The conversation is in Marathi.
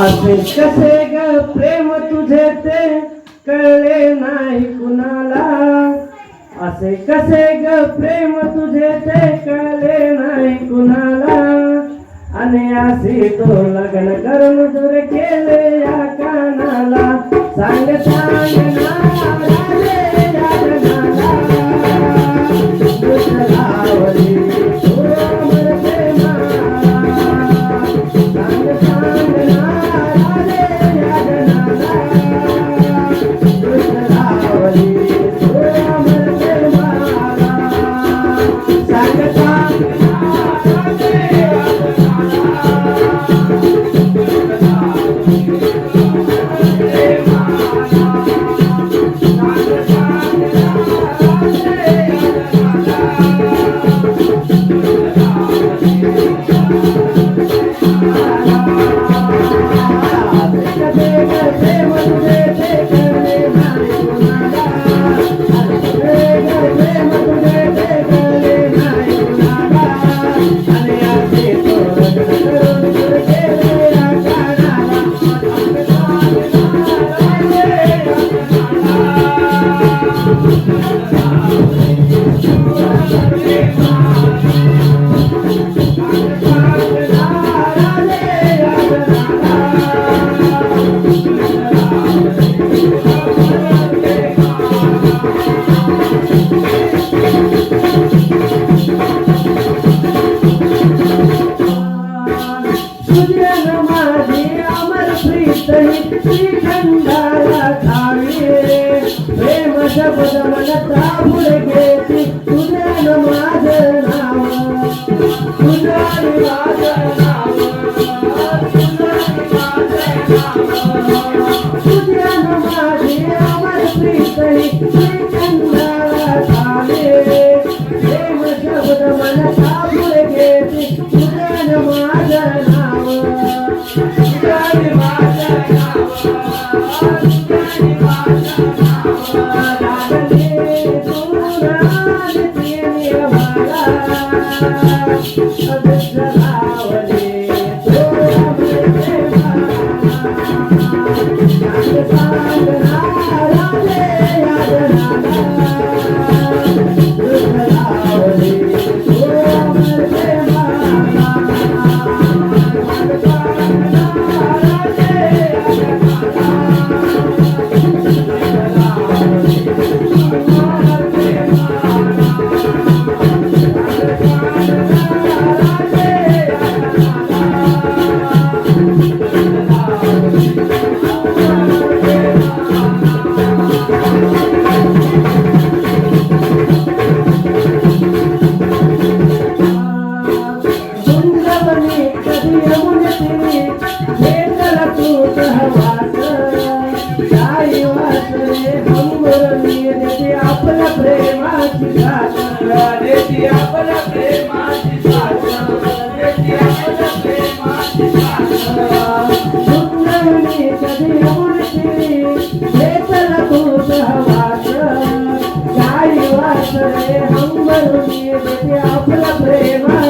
असे कसे ग प्रेम तुझे ते कळले नाही कुणाला. असे कसे ग प्रेम तुझे ते कळले नाही कुणाला. आणि असे तो लग्न करून दूर केले या कानाला. सांग सांग ना श्रीखंडाला खावे प्रेम शब्द मनता पुढे घेती. सूर्यन माझं नाव. सुंदरी माझं नाव. सुंदरी माझं अमर प्रीत श्रीखंडाला खावे प्रेम शब्द मनता पुढे घेते. सूर्यन माझं नाव. आपल्या प्रेमाची साधना. देती आपल्या प्रेमाची साधना. देती आपल्या प्रेमाची साधना. सुंदरपणे कधी यमुन तिने भेटला तू सहवास काही वास रे अंबर देते आपल्या प्रेमाची